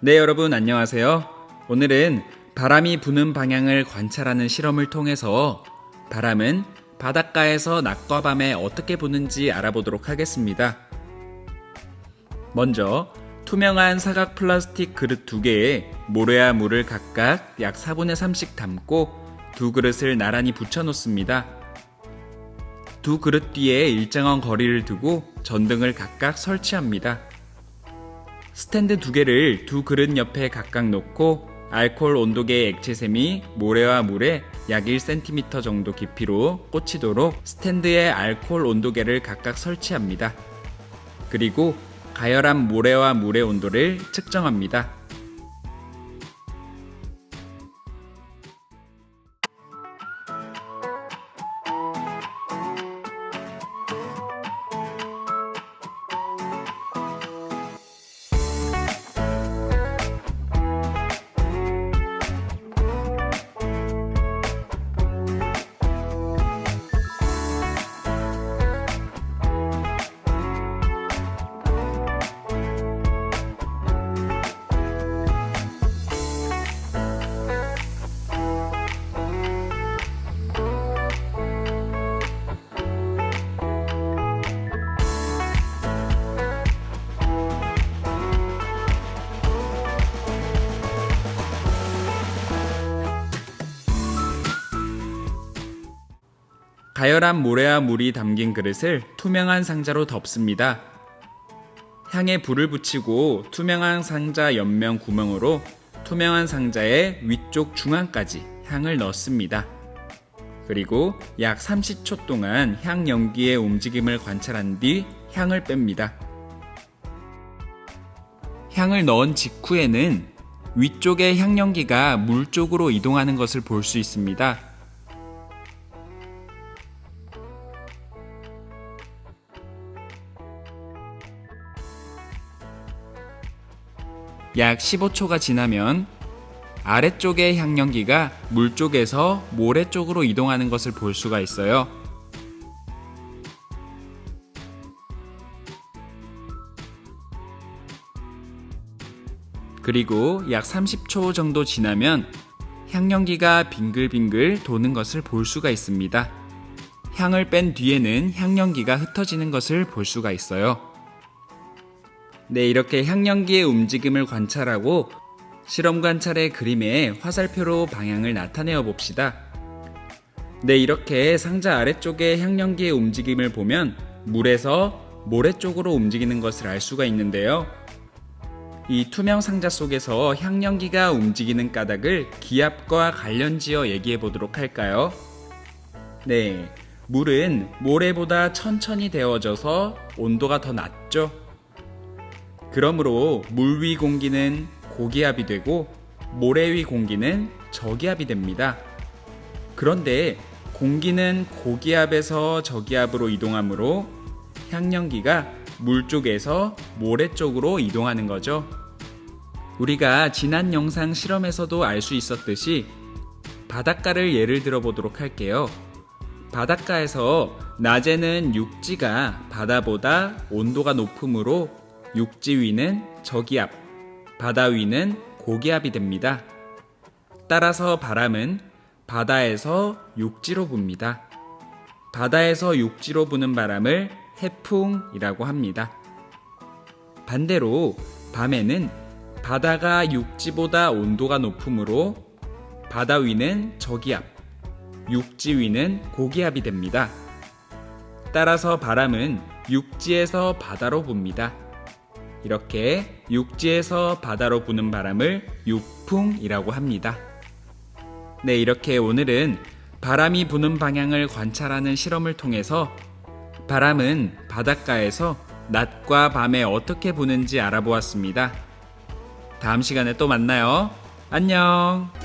네, 여러분 안녕하세요. 오늘은 바람이 부는 방향을 관찰하는 실험을 통해서 바람은 바닷가에서 낮과 밤에 어떻게 부는지 알아보도록 하겠습니다. 먼저 투명한 사각 플라스틱 그릇 두 개에 모래와 물을 각각 약 4분의 3씩 담고 두 그릇을 나란히 붙여 놓습니다. 두 그릇 뒤에 일정한 거리를 두고 전등을 각각 설치합니다. 스탠드 두 개를 두 그릇 옆에 각각 놓고 알코올 온도계의 액체샘이 모래와 물에 약 1cm 정도 깊이로 꽂히도록 스탠드에 알코올 온도계를 각각 설치합니다. 그리고 가열한 모래와 물의 온도를 측정합니다. 가열한 모래와 물이 담긴 그릇을 투명한 상자로 덮습니다. 향에 불을 붙이고 투명한 상자 옆면 구멍으로 투명한 상자의 위쪽 중앙까지 향을 넣습니다. 그리고 약 30초 동안 향 연기의 움직임을 관찰한 뒤 향을 뺍니다. 향을 넣은 직후에는 위쪽의 향 연기가 물 쪽으로 이동하는 것을 볼 수 있습니다. 약 15초가 지나면 아래쪽의 향연기가 물 쪽에서 모래 쪽으로 이동하는 것을 볼 수가 있어요. 그리고 약 30초 정도 지나면 향연기가 빙글빙글 도는 것을 볼 수가 있습니다. 향을 뺀 뒤에는 향연기가 흩어지는 것을 볼 수가 있어요. 네, 이렇게 향연기의 움직임을 관찰하고 실험 관찰의 그림에 화살표로 방향을 나타내어 봅시다. 네, 이렇게 상자 아래쪽의 향연기의 움직임을 보면 물에서 모래 쪽으로 움직이는 것을 알 수가 있는데요. 이 투명 상자 속에서 향연기가 움직이는 까닭을 기압과 관련지어 얘기해 보도록 할까요? 네, 물은 모래보다 천천히 데워져서 온도가 더 낮죠. 그러므로 물 위 공기는 고기압이 되고 모래 위 공기는 저기압이 됩니다. 그런데 공기는 고기압에서 저기압으로 이동하므로 향연기가 물 쪽에서 모래 쪽으로 이동하는 거죠. 우리가 지난 영상 실험에서도 알 수 있었듯이 바닷가를 예를 들어 보도록 할게요. 바닷가에서 낮에는 육지가 바다보다 온도가 높으므로 육지 위는 저기압, 바다 위는 고기압이 됩니다. 따라서 바람은 바다에서 육지로 붑니다. 바다에서 육지로 부는 바람을 해풍이라고 합니다. 반대로 밤에는 바다가 육지보다 온도가 높으므로 바다 위는 저기압, 육지 위는 고기압이 됩니다. 따라서 바람은 육지에서 바다로 붑니다. 이렇게 육지에서 바다로 부는 바람을 육풍이라고 합니다. 네, 이렇게 오늘은 바람이 부는 방향을 관찰하는 실험을 통해서 바람은 바닷가에서 낮과 밤에 어떻게 부는지 알아보았습니다. 다음 시간에 또 만나요. 안녕!